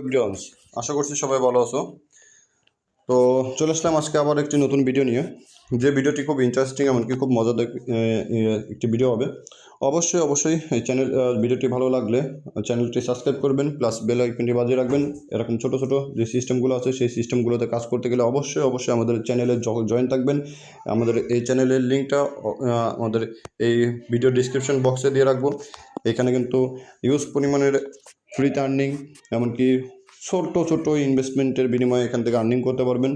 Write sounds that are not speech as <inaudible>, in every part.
Everyone's আশা করছি সবাই ভালো আছো। তো চলে আসলাম আজকে আবার একটি নতুন ভিডিও নিয়ে। যে ভিডিওটি খুব ইন্টারেস্টিং এমনকি খুব মজাদার একটি ভিডিও হবে। অবশ্যই অবশ্যই এই চ্যানেল ভিডিওটি ভালো লাগলে চ্যানেলটি সাবস্ক্রাইব করবেন প্লাস বেল আইকনটি বাজিয়ে রাখবেন। এরকম ছোটো ছোটো যে সিস্টেমগুলো আছে, সেই সিস্টেমগুলোতে কাজ করতে গেলে অবশ্যই অবশ্যই আমাদের চ্যানেলে জয়েন থাকবেন। আমাদের এই চ্যানেলের লিঙ্কটা আমাদের এই ভিডিও ডিসক্রিপশন বক্সে দিয়ে রাখব। এখানে কিন্তু ইউজ পরিমাণের ফ্রিতে আর্নিং এমনকি ছোট্ট ছোট্ট ইনভেস্টমেন্টের বিনিময়ে এখান থেকে আর্নিং করতে পারবেন।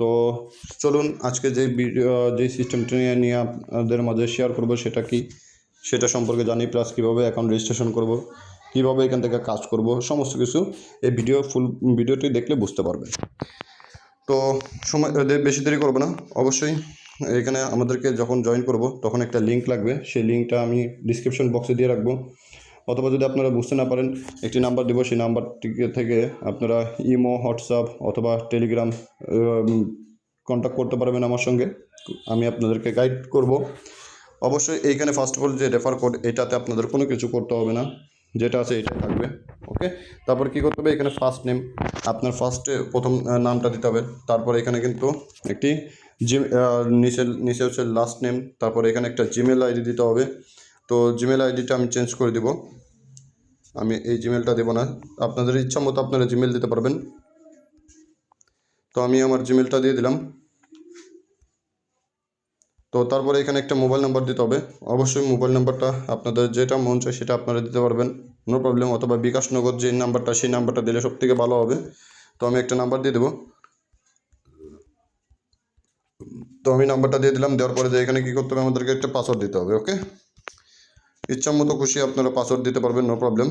তো চলুন আজকে যে ভিডিও যে সিস্টেমটা নিয়ে নিয়ে আপনাদের মাঝে শেয়ার করব সেটা কি? সেটা সম্পর্কে জানি প্লাস কীভাবে অ্যাকাউন্ট রেজিস্ট্রেশন করব, কীভাবে এখান থেকে কাজ করব, সমস্ত কিছু এই ভিডিও ফুল ভিডিওটি দেখলে বুঝতে পারবেন। তো সময় বেশি দেরি করব না। অবশ্যই এখানে আমাদেরকে যখন জয়েন করব, তখন একটা লিঙ্ক লাগবে। সেই লিঙ্কটা আমি ডিসক্রিপশন বক্সে দিয়ে রাখব। অথবা যদি আপনারা বুঝতে না পারেন, একটি নাম্বার দেবো, সেই নাম্বারটি থেকে আপনারা ইমো, হোয়াটসঅ্যাপ অথবা টেলিগ্রাম কন্ট্যাক্ট করতে পারবেন আমার সঙ্গে। আমি আপনাদেরকে গাইড করব। অবশ্যই এইখানে ফার্স্ট অফ অল যে রেফার কোড এটাতে আপনাদের কোনো কিছু করতে হবে না। যেটা আছে এটাই থাকবে ওকে তারপর কী করতে হবে? এখানে ফার্স্ট নেম আপনার ফার্স্টে প্রথম নামটা দিতে হবে। তারপর এখানে কিন্তু একটি জিম নিচে নিচে হচ্ছে লাস্ট নেম তারপর এখানে একটা জিমেল আইডি দিতে হবে। তো জিমেল আইডিটা আমি চেঞ্জ করে দিব। আমি এই জিমেলটা দেবো না। আপনাদের ইচ্ছা মতো আপনারা জিমেল দিতে পারবেন। তো আমি আমার জিমেলটা দিয়ে দিলাম। তো তারপরে এখানে একটা মোবাইল নাম্বার দিতে হবে। অবশ্যই মোবাইল নাম্বারটা আপনাদের যেটা মন চায় সেটা আপনারা দিতে পারবেন। নো প্রবলেম অথবা বিকাশ নগর যে নাম্বারটা সেই নাম্বারটা দিলে সব থেকে ভালো হবে। তো আমি একটা নাম্বার দিয়ে দেবো। তো আমি নাম্বারটা দিয়ে দিলাম। দেওয়ার পরে যে এখানে কী করতে হবে? আমাদেরকে একটা পাসওয়ার্ড দিতে হবে ওকে ইচ্ছা মতো খুশি আপনারা পাসওয়ার্ড দিতে পারবেন নো প্রবলেম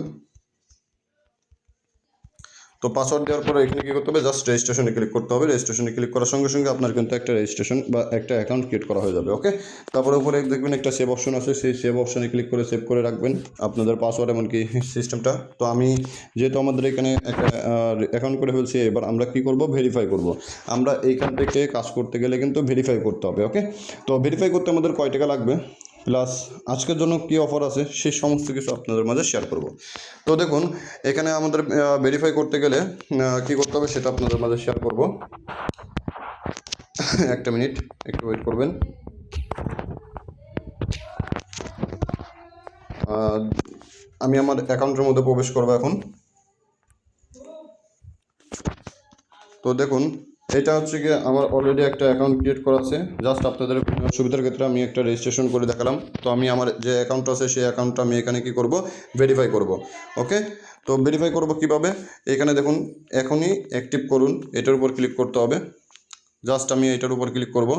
তো পাসওয়ার্ড দেওয়ার পরে এখানে কী করতে হবে? জাস্ট রেজিস্ট্রেশনে ক্লিক করতে হবে। রেজিস্ট্রেশনে ক্লিক করার সঙ্গে সঙ্গে আপনার কিন্তু একটা রেজিস্ট্রেশন বা একটা অ্যাকাউন্ট ক্রিয়েট করা হয়ে যাবে ওকে তারপরে উপরে দেখবেন একটা সেভ অপশন আছে। সেই সেভ অপশনে ক্লিক করে সেভ করে রাখবেন আপনাদের পাসওয়ার্ড এমনকি সিস্টেমটা তো আমি যেহেতু আমাদের এখানে একটা অ্যাকাউন্ট করে ফেলছি, এবার আমরা কী করব? ভেরিফাই করব। আমরা এইখান থেকে কাজ করতে গেলে কিন্তু ভেরিফাই করতে হবে ওকে তো ভেরিফাই করতে আমাদের কয় টাকা লাগবে? প্লাস আজকের জন্য কী অফার আছে সেই সমস্ত কিছু আপনাদের মাঝে শেয়ার করব। তো দেখুন, এখানে আমাদের ভেরিফাই করতে গেলে কী করতে হবে সেটা আপনাদের মাঝে শেয়ার করব। <laughs> একটা মিনিট একটু ওয়েট করবেন। আমি আমার অ্যাকাউন্টের মধ্যে প্রবেশ করব এখন। তো দেখুন এটা হচ্ছে কি আমার অলরেডি একটা অ্যাকাউন্ট ক্রিয়েট করা আছে জাস্ট আপনাদের সুবিধার ক্ষেত্রে আমি একটা রেজিস্ট্রেশন করে দেখালাম। তো আমি আমার যে অ্যাকাউন্ট আছে, সেই অ্যাকাউন্টটা আমি এখানে কি করব? ভেরিফাই করব। ওকে তো ভেরিফাই করব কীভাবে? এখানে দেখুন, এখনই অ্যাক্টিভ করুন। এটার উপর ক্লিক করতে হবে। জাস্ট আমি এটার উপর ক্লিক করব।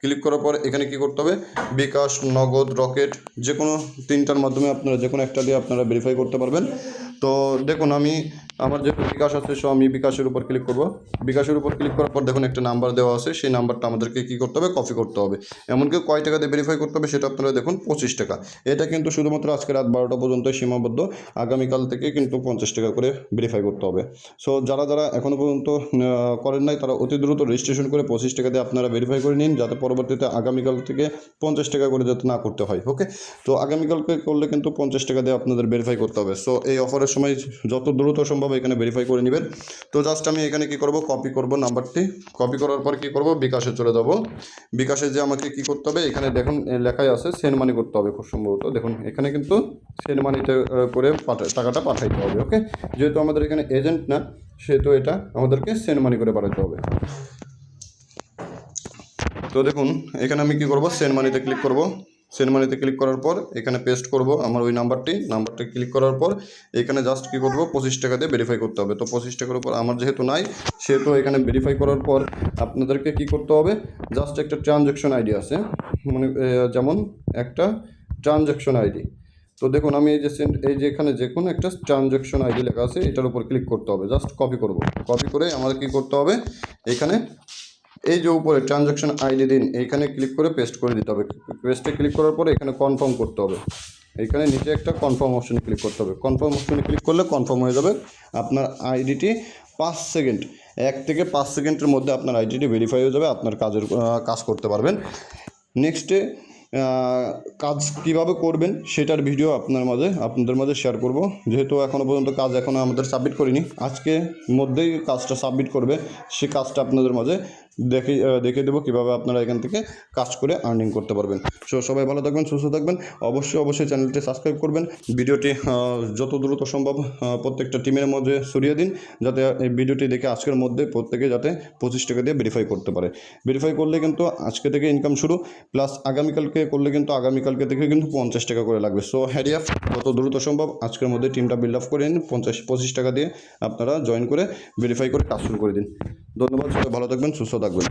ক্লিক করার পর এখানে কি করতে হবে? বিকাশ, নগদ, রকেট যে কোনো তিনটার মাধ্যমে আপনারা যে কোনো একটা দিয়ে আপনারা ভেরিফাই করতে পারবেন। তো দেখুন, আমি আমার যেহেতু বিকাশ আছে, সো আমি বিকাশের উপর ক্লিক করব। বিকাশের উপর ক্লিক করার পর দেখুন একটা নাম্বার দেওয়া আছে, সেই নাম্বারটা আমাদেরকে কী করতে হবে? কপি করতে হবে। এমনকি কয় টাকা দিয়ে ভেরিফাই করতে হবে, সেটা আপনারা দেখুন, পঁচিশ টাকা। এটা কিন্তু শুধুমাত্র আজকে রাত বারোটা পর্যন্ত সীমাবদ্ধ। আগামীকাল থেকে কিন্তু পঞ্চাশ টাকা করে ভেরিফাই করতে হবে। সো যারা যারা এখনও পর্যন্ত করেন নাই, তারা অতি দ্রুত রেজিস্ট্রেশন করে পঁচিশ টাকা দিয়ে আপনারা ভেরিফাই করে নিন, যাতে পরবর্তীতে আগামীকাল থেকে পঞ্চাশ টাকা করে যাতে না করতে হয় ওকে তো আগামীকালকে করলে কিন্তু পঞ্চাশ টাকা দিয়ে আপনাদের ভেরিফাই করতে হবে। সো এই অফারের সময় যত দ্রুত সম্ভব এখানে ভেরিফাই করে নেবেন। তো জাস্ট আমি এখানে কি করব? কপি করব নাম্বারটি। কপি করার পর কি করব? বিকাশে চলে যাব। বিকাশে যে আমাকে কি করতে হবে? এখানে দেখুন লেখাই আছে সেন্ড মানি করতে হবে খুব সম্ভবত। দেখুন, এখানে কিন্তু সেন্ড মানিতে করে টাকাটা পাঠাইতে হবে ওকে যেহেতু আমাদের এখানে এজেন্ট না, সেহেতু এটা আমাদেরকে সেন্ড মানি করে পাঠাতে হবে। তো দেখুন, এখানে আমি কি করব? সেন্ড মানিতে ক্লিক করব। সেন্ড মানিতে ক্লিক করার পর এখানে পেস্ট করব আমার ওই নাম্বারটি নাম্বারটি ক্লিক করার পর এখানে জাস্ট কী করব? পঁচিশ টাকা দিয়ে ভেরিফাই করতে হবে। তো পঁচিশ টাকার উপর আমার যেহেতু নাই, সেহেতু এখানে ভেরিফাই করার পর আপনাদেরকে কি করতে হবে? জাস্ট একটা ট্রানজ্যাকশন আইডি আছে। মানে যেমন একটা ট্রানজ্যাকশন আইডি তো দেখুন, আমি এই যে সেন্ট এই যে এখানে যে কোনো একটা ট্রানজ্যাকশন আইডি লেখা আছে, এটার উপর ক্লিক করতে হবে। জাস্ট কপি করব। কপি করে আমাদের কি করতে হবে? এখানে এই যে উপরে ট্রানজ্যাকশন আইডি দিন, এইখানে ক্লিক করে পেস্ট করে দিতে হবে। পেস্টে ক্লিক করার পরে এখানে কনফার্ম করতে হবে। এইখানে নিচে একটা কনফার্ম অপশনে ক্লিক করতে হবে। কনফার্ম অপশনে ক্লিক করলে কনফার্ম হয়ে যাবে আপনার আইডিটি পাঁচ সেকেন্ড এক থেকে পাঁচ সেকেন্ডের মধ্যে আপনার আইডিটি ভেরিফাই হয়ে যাবে, আপনার কাজের কাজ করতে পারবেন। নেক্সটে কাজ কীভাবে করবেন সেটার ভিডিও আপনার মাঝে, আপনাদের মাঝে শেয়ার করব। যেহেতু এখনও পর্যন্ত কাজ এখনও আমাদের সাবমিট করিনি, আজকে মধ্যেই কাজটা সাবমিট করবে, সে কাজটা আপনাদের মাঝে দেখে দেখিয়ে দেবো কীভাবে আপনারা এখান থেকে কাজ করে আর্নিং করতে পারবেন। সো সবাই ভালো থাকবেন, সুস্থ থাকবেন। অবশ্যই অবশ্যই চ্যানেলটি সাবস্ক্রাইব করবেন। ভিডিওটি যত দ্রুত সম্ভব প্রত্যেকটা টিমের মধ্যে সরিয়ে দিন, যাতে এই ভিডিওটি দেখে আজকের মধ্যে প্রত্যেকে যাতে পঁচিশ টাকা দিয়ে ভেরিফাই করতে পারে। ভেরিফাই করলে কিন্তু আজকে থেকে ইনকাম শুরু প্লাস আগামীকালকে করলে কিন্তু আগামীকালকে থেকে কিন্তু পঞ্চাশ টাকা করে লাগবে। সো হ্যারি আপ যত দ্রুত সম্ভব আজকের মধ্যে টিমটা বিল্ড আপ করে নিন, পঞ্চাশ, পঁচিশ টাকা দিয়ে আপনারা জয়েন করে ভেরিফাই করে কাজ শুরু করে দিন। ধন্যবাদ, সবাই ভালো থাকবেন, সুস্থ থাকবেন।